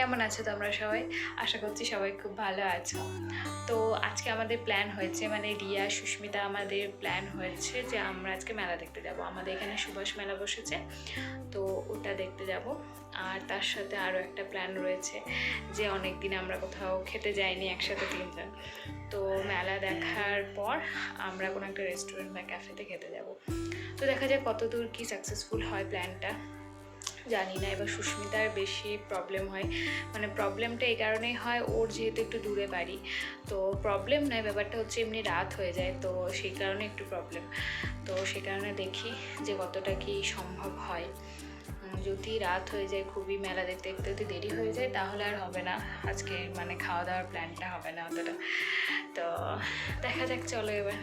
কেমন আছো তোমরা সবাই? আশা করছি সবাই খুব ভালো আছো। তো আজকে আমাদের প্ল্যান হয়েছে মানে রিয়া, সুস্মিতা আমাদের প্ল্যান হয়েছে যে আমরা আজকে মেলা দেখতে যাব। আমাদের এখানে সুভাষ মেলা বসেছে, তো ওটা দেখতে যাব। আর তার সাথে আরও একটা প্ল্যান রয়েছে যে অনেক দিন আমরা কোথাও খেতে যাইনি একসাথে তিনজন। তো মেলা দেখার পর আমরা কোনো একটা রেস্টুরেন্ট বা ক্যাফেতে খেতে যাব। তো দেখা যাক কত দূর কী সাকসেসফুল হয় প্ল্যানটা জানি না, এবার সুস্মিতার বেশি প্রবলেম হয়। মানে প্রবলেমটা এই কারণেই হয়, ওর যেহেতু একটু দূরে বাড়ি, তো প্রবলেম নয়, ব্যাপারটা হচ্ছে এমনি রাত হয়ে যায়, তো সেই কারণে একটু প্রবলেম তো সে কারণে দেখি যে কতটা কি সম্ভব হয়। যদি রাত হয়ে যায়, খুবই মেলা দেখতে দেখতে যদি দেরি হয়ে যায়, তাহলে আর হবে না। আজকে মানে খাওয়া দাওয়ার প্ল্যানটা হবে না অতটা। তো দেখা যাক, চলো এবার।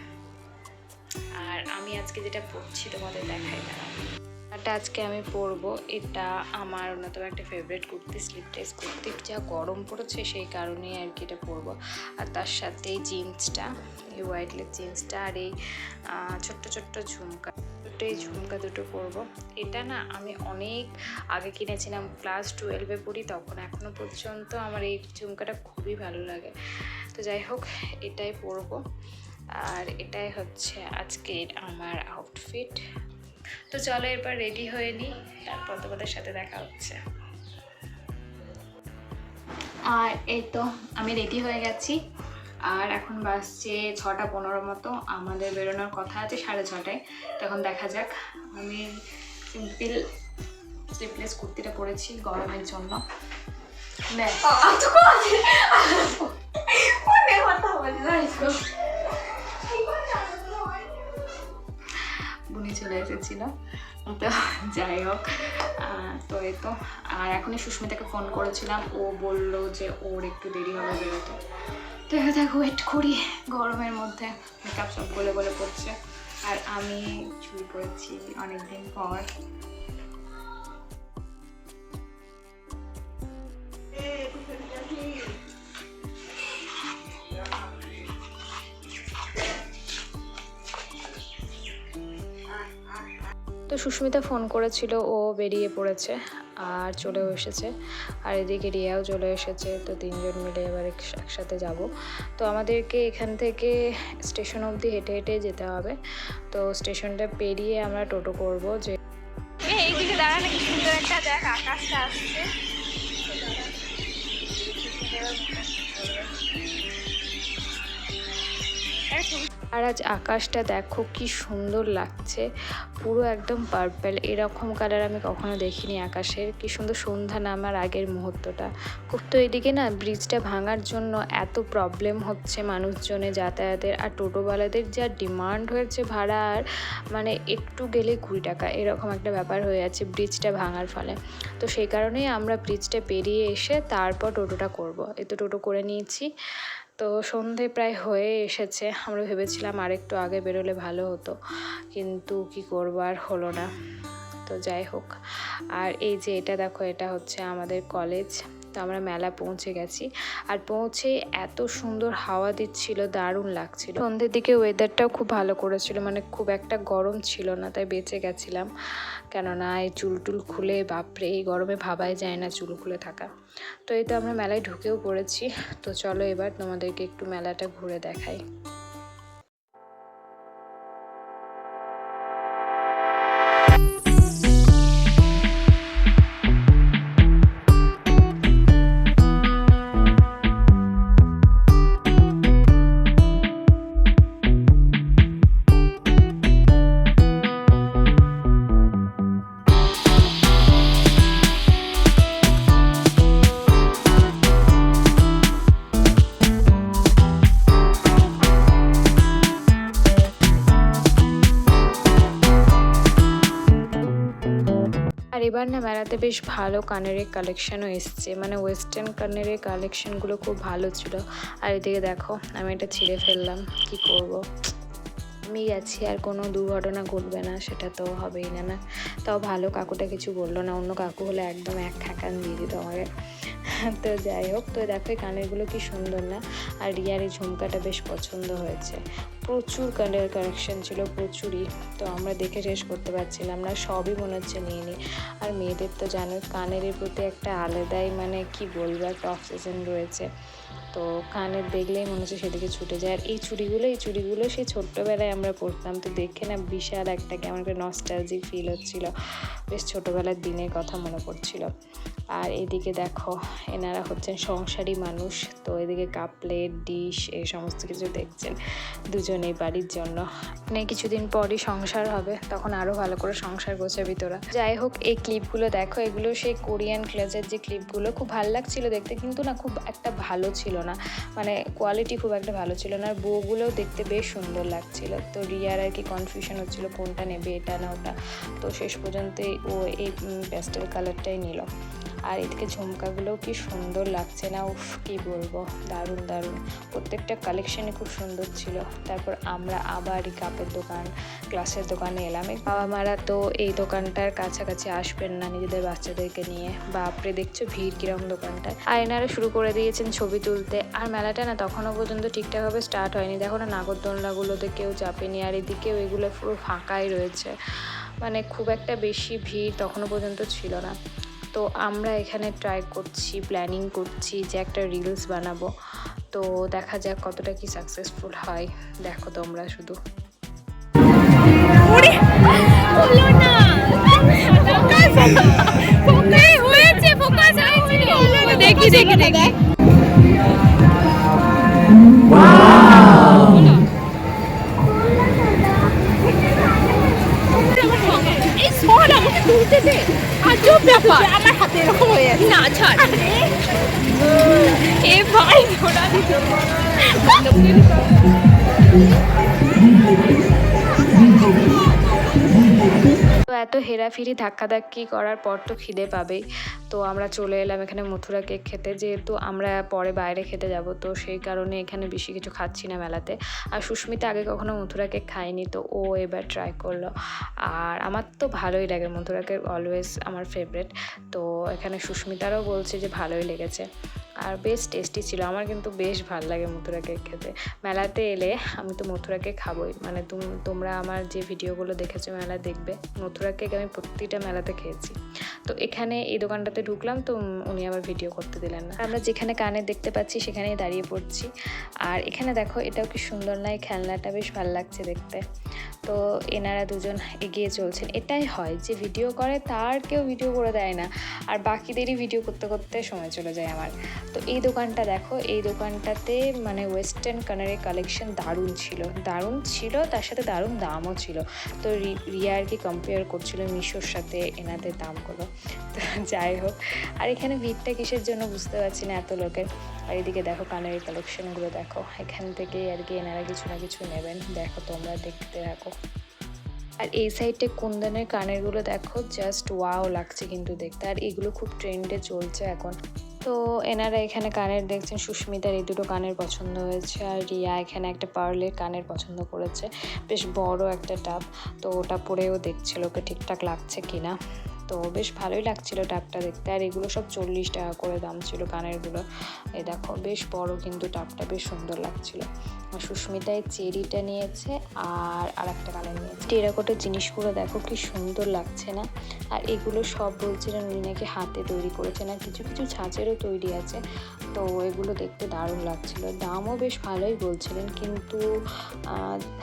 আর আমি আজকে যেটা পড়ছি তোমাদের দেখাই। না এটা আজকে আমি পরবো। এটা আমার অন্যতম একটা ফেভারিট কুর্তি স্লিপলেস কুর্তি। যা গরম পড়েছে সেই কারণেই আর কি এটা পরবো। আর তার সাথে এই জিন্সটা, এই হোয়াইটলেস জিন্সটা আর এই ছোট্ট ছোট্ট ঝুমকা। দুটো এই ঝুমকা দুটো পরবো। এটা না আমি অনেক আগে কিনেছিলাম ক্লাস টুয়েলভে পড়ি, তখন এখনও পর্যন্ত আমার এই ঝুমকাটা খুবই ভালো লাগে। তো যাই হোক, এটাই পরবো। আর এটাই হচ্ছে আজকের আমার আউটফিট তো চলো এরপর রেডি হয়ে নিই, তারপর তোমাদের সাথে দেখা হচ্ছে। আর এই তো, আমি রেডি হয়ে গেছি। আর এখন বাসছে ছটা পনেরো মতো, আমাদের বেরোনোর কথা আছে সাড়ে ছটায়। তখন দেখা যাক, আমি সিম্পল স্লিপলেস কুর্তিটা পরেছি গরমের জন্য। বুনি এসেছিল তো যাই হোক তো এই তো। আর এখনই সুস্মিতাকে ফোন করেছিলাম, ও বলল যে ওর একটু দেরি হবে বেরোতে। তো এখানে দেখো ওয়েট করি, গরমের মধ্যে মেকআপ সব গলে গলে পড়ছে। আর আমি চুল করেছি অনেকদিন পর। সুস্মিতা ফোন করেছিল, ও বেরিয়ে পড়েছে আর চলেও এসেছে। আর এদিকে রিয়াও চলে এসেছে, তো তিনজন মিলে এবার একসাথে যাব। তো আমাদেরকে এখান থেকে স্টেশন অবধি হেঁটে হেঁটে যেতে হবে। তো স্টেশনটা পেরিয়ে আমরা টোটো করব, যে এইদিকে সুন্দর একটা দেখ, আকাশটা আসছে। আর আজ আকাশটা দেখো কি সুন্দর লাগছে। পুরো একদম পার্পেল এরকম কালার আমি কখনো দেখিনি আকাশের। কি সুন্দর সন্ধ্যা নামার আগের মুহূর্তটা। খুব তো এদিকে না ব্রিজটা ভাঙার জন্য এত প্রবলেম হচ্ছে মানুষজনে যাতায়াতের। আর টোটোওয়ালাদের যা ডিমান্ড হয়েছে ভাড়া আর মানে একটু গেলে কুড়ি টাকা। এরকম একটা ব্যাপার হয়ে যাচ্ছে ব্রিজটা ভাঙার ফলে। তো সেই কারণেই আমরা ব্রিজটা পেরিয়ে এসে তারপর টোটোটা করব। এই তো টোটো করে নিয়েছি। তো সন্ধে প্রায় হয়ে এসেছে। আমরা ভেবেছিলাম আরেকটু আগে বেরোলে ভালো হতো। কিন্তু কি করব আর হলো না। তো যাই হোক। আর এই যে এটা দেখো, এটা হচ্ছে আমাদের কলেজ তো আমরা মেলা পৌঁছে গেছি। আর পৌঁছে এত সুন্দর হাওয়া দিচ্ছিল, দারুণ লাগছিল। সন্ধ্যের দিকে ওয়েদারটাও খুব ভালো করেছিল মানে খুব একটা গরম ছিল না, তাই বেঁচে গেছিলাম। কেননা এই চুল টুল খুলে, বাপরে, এই গরমে ভাবাই যায় না চুল খুলে থাকা। তো এই তো আমরা মেলায় ঢুকেও পড়েছি। তো চলো এবার তোমাদেরকে একটু মেলাটা ঘুরে দেখাই। এবার না মেলাতে বেশ ভালো কানের কালেকশনও এসছে। মানে ওয়েস্টার্ন কানের কালেকশনগুলো খুব ভালো ছিল। আর এদিকে দেখো, আমি এটা ছিঁড়ে ফেললাম। কি করব। আমি গেছি, আর কোনো দুর্ঘটনা ঘটবে না, সেটা তো হবেই না না। তাও ভালো কাকুটা কিছু বলল না। অন্য কাকু হলে একদম এক খ্যাকান দিয়ে দিত আমাকে। তো যাই হোক, তো দেখো এই কানেরগুলো কি সুন্দর না? আর রিয়ার এই ঝুমকাটা বেশ পছন্দ হয়েছে। প্রচুর কানের কালেকশন ছিল, প্রচুরই। তো আমরা দেখে শেষ করতে পারছিলাম না, সবই মনে হচ্ছে নিয়ে নিই আর মেয়েদের তো জানো কানের প্রতি একটা আলাদাই মানে কি বলব, একটা অক্সিজেন রয়েছে। তো কানের দেখলেই মনে হচ্ছে সেদিকে ছুটে যায়। আর এই চুড়িগুলো এই চুড়িগুলো সেই ছোট্টবেলায় আমরা পড়তাম তো দেখে না বিশাল একটা কেমন একটা নস্টালজিক ফিল হচ্ছিল। বেশ ছোটোবেলার দিনের কথা মনে পড়ছিল। আর এদিকে দেখো, এনারা হচ্ছেন সংসারী মানুষ। তো এদিকে কাপ প্লেট ডিশ, এই সমস্ত কিছু দেখছেন দুজনেই বাড়ির জন্য। মানে কিছুদিন পরই সংসার হবে, তখন আরও ভালো করে সংসার গোছাবি তোরা। যাই হোক, এই ক্লিপগুলো দেখো, এগুলো সেই কোরিয়ান ক্লাজের যে ক্লিপগুলো খুব ভালো লাগছিল দেখতে, কিন্তু না খুব একটা ভালো ছিল না। মানে কোয়ালিটি খুব একটা ভালো ছিল না। আর বউগুলোও দেখতে বেশ সুন্দর লাগছিল। তো রিয়ার আর কি কনফিউশন হচ্ছিল, কোনটা নেবে, এটা না ওটা। তো শেষ পর্যন্তই ও এই প্যাস্টেল কালারটাই নিল। আর এদিকে ঝুমকাগুলোও কি সুন্দর লাগছে না, উফ, কি বলব, দারুণ দারুণ। প্রত্যেকটা কালেকশনই খুব সুন্দর ছিল। তারপর আমরা আবার কাপের দোকান, গ্লাসের দোকানে এলাম। বাবা মারা তো এই দোকানটার কাছাকাছি আসবেন না নিজেদের বাচ্চাদেরকে নিয়ে। বাপরে, দেখছ ভিড় কিরম দোকানটায়। আর এনারা শুরু করে দিয়েছেন ছবি তুলতে। আর মেলাটা না তখনও পর্যন্ত ঠিকঠাকভাবে স্টার্ট হয়নি। দেখো না নাগরদোলনাগুলোতে কেউ চাপেনি, আর এদিকেও এগুলো পুরো ফাঁকাই রয়েছে। মানে খুব একটা বেশি ভিড় তখনও পর্যন্ত ছিল না। তো আমরা এখানে ট্রাই করছি প্ল্যানিং করছি যে একটা রিলস বানাবো। তো দেখা যাক কতটা কি সাকসেসফুল হয়। দেখো তোমরা শুধু। দেখি না ছাড়। এ ভাই ঘোড়া এত হেরাফেরি ধাক্কাধাক্কি করার পর তো খিদে পাবেই। তো আমরা চলে এলাম এখানে মথুরা কেক খেতে, যেহেতু আমরা পরে বাইরে খেতে যাব, তো সেই কারণে এখানে বেশি কিছু খাচ্ছি না মেলাতে। আর সুস্মিতা আগে কখনো মথুরা কেক খায়নি, তো ও এবার ট্রাই করল। আর আমার তো ভালোই লাগে মথুরা কেক অলওয়েজ আমার ফেভারেট তো এখানে সুস্মিতারও বলছে যে ভালোই লেগেছে। আর বেশ টেস্টি ছিল। আমার কিন্তু বেশ ভালো লাগে মথুরা কেক খেতে। মেলাতে এলে আমি তো মথুরা কেক খাবোই। মানে তুম- তোমরা আমার যে ভিডিওগুলো দেখেছ মেলা দেখবে। মথুরা কেক আমি প্রতিটা মেলাতে খেয়েছি। তো এখানে এই দোকানটাতে ঢুকলাম তো উনি আবার ভিডিও করতে দিলেন না। আমরা যেখানে কানে দেখতে পাচ্ছি সেখানেই দাঁড়িয়ে পড়ছি। আর এখানে দেখো, এটাও কি সুন্দর নয় খেলনাটা বেশ ভালো লাগছে দেখতে। তো এনারা দুজন এগিয়ে চলছেন। এটাই হয় যে ভিডিও করে, তার কেউ ভিডিও করে দেয় না। আর বাকিদেরই ভিডিও করতে করতে সময় চলে যায় আমার। তো এই দোকানটা দেখো, এই দোকানটাতে মানে ওয়েস্টার্ন কানারের কালেকশন দারুণ ছিল। দারুণ ছিল, তার সাথে দারুণ দামও ছিল। তো রিয়া আর কি কম্পেয়ার করছিল মিশোর সাথে এনাদের দামগুলো। তো যাই হোক, আর এখানে ভিড়টা কিসের জন্য বুঝতে পারছি না এত লোকের। আর এদিকে দেখো কানের কালেকশনগুলো দেখো। এখান থেকেই আর কি এনারা কিছু না কিছু নেবেন। দেখো তোমরা দেখতে থাকো। আর এই সাইডে কুন্দনের কানেরগুলো দেখো? জাস্ট ওয়াও লাগছে কিন্তু দেখতে। আর এগুলো খুব ট্রেন্ডে চলছে এখন। তো এনারা এখানে কানের দেখছেন, সুস্মিতার এই দুটো কানের পছন্দ হয়েছে। আর রিয়া এখানে একটা পার্লের কানের পছন্দ করেছে। বেশ বড় একটা টাপ তো ওটা পরেও দেখছিল ওকে ঠিকঠাক লাগছে কিনা। তো বেশ ভালোই লাগছিল টাপটা দেখতে। আর এগুলো সব চল্লিশ টাকা করে দাম ছিল কানেরগুলো। এ দেখো, বেশ বড় কিন্তু টাপটা বেশ সুন্দর লাগছিল। আর সুস্মিতা এই চেরিটা নিয়েছে আর আর একটা কালার নিয়েছে। টেরাকোটের জিনিসগুলো দেখো, কি সুন্দর লাগছে না? আর এগুলো সব বলছিলেন উনি নাকি হাতে তৈরি করেছেন আর কিছু কিছু ছাঁচেরও তৈরি আছে। তো এগুলো দেখতে দারুণ লাগছিল। দামও বেশ ভালোই বলছিলেন, কিন্তু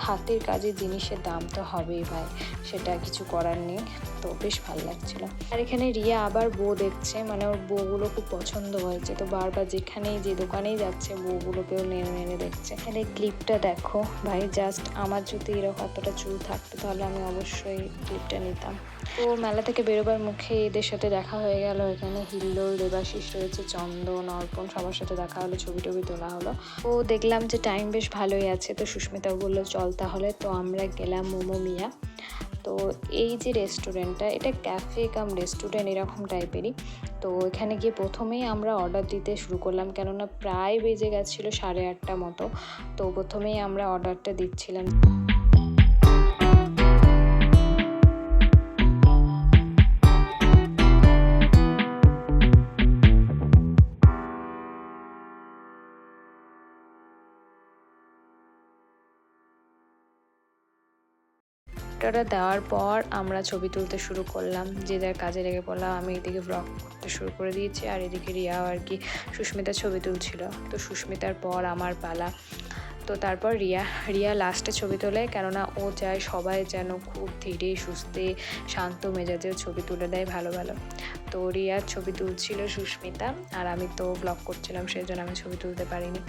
হাতের কাজের জিনিসের দাম তো হবেই ভাই, সেটা কিছু করার নেই। তো বেশ ভালো লাগছিল আর এখানে রিয়া আবার বউ দেখছে মানে ওর বউগুলো খুব পছন্দ হয়েছে। তো বারবার যেখানেই, যে দোকানেই যাচ্ছে, বউগুলোকেও নেড়ে নেড়ে দেখছে। এখানে ক্লিপটা দেখো। ভাই জাস্ট আমার যদি এরকম এতটা চুল থাকতো, তাহলে আমি অবশ্যই ক্লিপটা নিতাম। তো মেলা থেকে বেরোবার মুখে এদের সাথে দেখা হয়ে গেল। এখানে হিল্লোল, দেবাশিস রয়েছে, চন্দন, অর্পণ, সবার সাথে দেখা হলো, ছবি টবি তোলা হলো। ও দেখলাম যে টাইম বেশ ভালোই আছে। তো সুস্মিতাও বলল, চল তাহলে, তো আমরা গেলাম মোমো মিয়া। তো এই যে রেস্টুরেন্টটা এটা ক্যাফে কাম রেস্টুরেন্ট এরকম টাইপেরই তো এখানে গিয়ে প্রথমেই আমরা অর্ডার দিতে শুরু করলাম, কেননা প্রায় বেজে গেছিল সাড়ে আটটা মতো। তো প্রথমেই আমরা অর্ডারটা দিচ্ছিলাম। ক্যাফেটাটা দেওয়ার পর আমরা ছবি তুলতে শুরু করলাম। যে যার কাজে লেগে পড়লাম, আমি এদিকে ব্লগ করতে শুরু করে দিয়েছি। আর এদিকে রিয়াও আর কি সুস্মিতা ছবি তুলছিল। তো সুস্মিতার পর আমার পালা। তো তারপর রিয়া রিয়া লাস্টে ছবি তোলে কেননা ও চায় সবাই যেন খুব ধীরে, সুস্থে, শান্ত মেজাজে ছবি তুলে দেয় ভালো ভালো। তো রিয়ার ছবি তুলছিল সুস্মিতা আর আমি তো ব্লগ করছিলাম সেই জন্য আমি ছবি তুলতে পারিনি।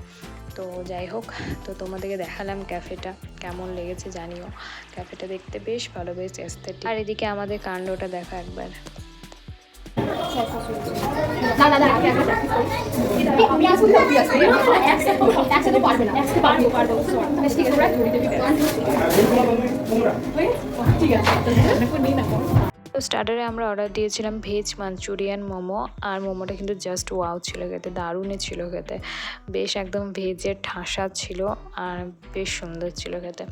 তো যাই হোক, তো তোমাদেরকে দেখালাম ক্যাফেটা, কেমন লেগেছে জানিও। ক্যাফেটা দেখতে বেশ ভালো, বেশ এস্থেটিক আর এদিকে আমাদের কাণ্ডটা দেখা একবার। তো স্টার্টারে আমরা অর্ডার দিয়েছিলাম ভেজ মাঞ্চুরিয়ান মোমো, আর মোমোটা কিন্তু জাস্ট ওয়াও ছিল খেতে, দারুণই ছিল খেতে। বেশ একদম ভেজের ঠাসা ছিল, আর বেশ সুন্দর ছিল খেতে।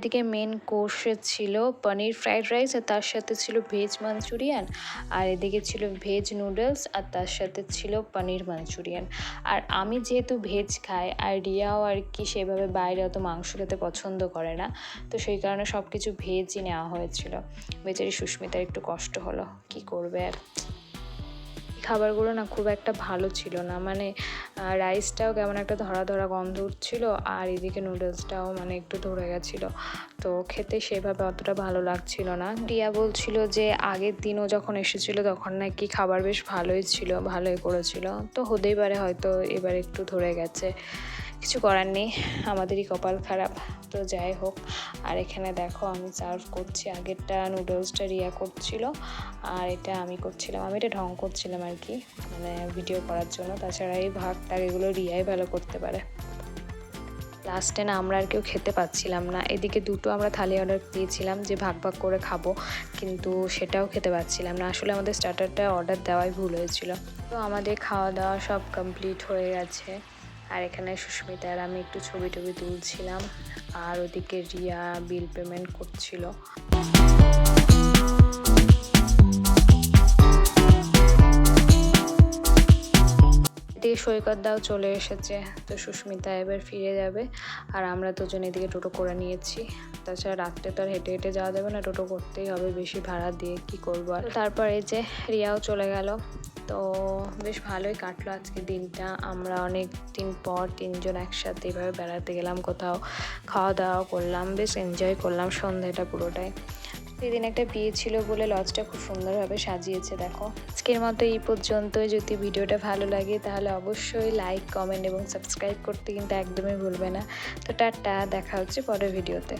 এদিকে মেন কোর্সে ছিল পনির ফ্রাইড রাইস আর তার সাথে ছিল ভেজ মাঞ্চুরিয়ান আর এদিকে ছিল ভেজ নুডলস আর তার সাথে ছিল পনির মাঞ্চুরিয়ান আর আমি যেহেতু ভেজ খাই আর রিয়াও আর কি সেভাবে বাইরে অত মাংস খেতে পছন্দ করে না, তো সেই কারণে সব কিছু ভেজই নেওয়া হয়েছিল। বেচারি সুস্মিতার একটু কষ্ট হলো, কি করবে আর? খাবারগুলো না খুব একটা ভালো ছিল না। মানে রাইসটাও কেমন একটা ধরা ধরা গন্ধ উঠছিল আর এদিকে নুডলসটাও মানে একটু ধরে গেছিল। তো খেতে সেভাবে অতটা ভালো লাগছিল না। রিয়া বলছিল যে, আগের দিনও যখন এসেছিল তখন নাকি খাবার বেশ ভালোই ছিল, ভালোই করেছিল। তো হতেই পারে হয়তো এবার একটু ধরে গেছে। কিছু করার নেই, আমাদেরই কপাল খারাপ। তো যাই হোক, আর এখানে দেখো আমি সার্ভ করছি, আগেরটা নুডলসটা রিয়া করছিল, আর এটা আমি করছিলাম, আমি এটা ঢং করছিলাম আর কি মানে ভিডিও করার জন্য। তাছাড়া এই ভাগ টাগ এগুলো রিয়াই ভালো করতে পারে। লাস্টে না আমরা আর কেউ খেতে পাচ্ছিলাম না। এদিকে দুটো আমরা থালি অর্ডার দিয়েছিলাম যে ভাগ ভাগ করে খাব, কিন্তু সেটাও খেতে পাচ্ছিলাম না। আসলে আমাদের স্টার্টারটা অর্ডার দেওয়াই ভুল হয়েছিল। তো আমাদের খাওয়া দাওয়া সব কমপ্লিট হয়ে গেছে। আর এখানে সুস্মিতা আর আমি একটু ছবি টবি তুলছিলাম, আর ওদিকে রিয়া বিল পেমেন্ট করছিল। এদিকে সৈকত দাও চলে এসেছে, তো সুস্মিতা এবার ফিরে যাবে, আর আমরা দুজন এদিকে টোটো করে নিয়েছি। তাছাড়া রাত্রে তো আর হেঁটে হেঁটে যাওয়া যাবে না, টোটো করতেই হবে, বেশি ভাড়া দিয়ে কি করব আর। তারপর যে রিয়াও চলে গেল তো বেশ ভালোই কাটলো আজকে দিনটা। আমরা অনেক দিন পর তিনজন একসাথে এভাবে বেড়াতে গেলাম, কোথাও খাওয়া দাওয়া করলাম, বেশ এনজয় করলাম সন্ধ্যাটা পুরোটাই। সেদিন একটা বিয়ে ছিল বলে লজটা খুব সুন্দরভাবে সাজিয়েছে, দেখো। আজকের মতো এই পর্যন্তই। যদি ভিডিওটা ভালো লাগে তাহলে অবশ্যই লাইক কমেন্ট এবং সাবস্ক্রাইব করতে কিন্তু একদমই ভুলবে না। তো টাটা, দেখা হচ্ছে পরের ভিডিওতে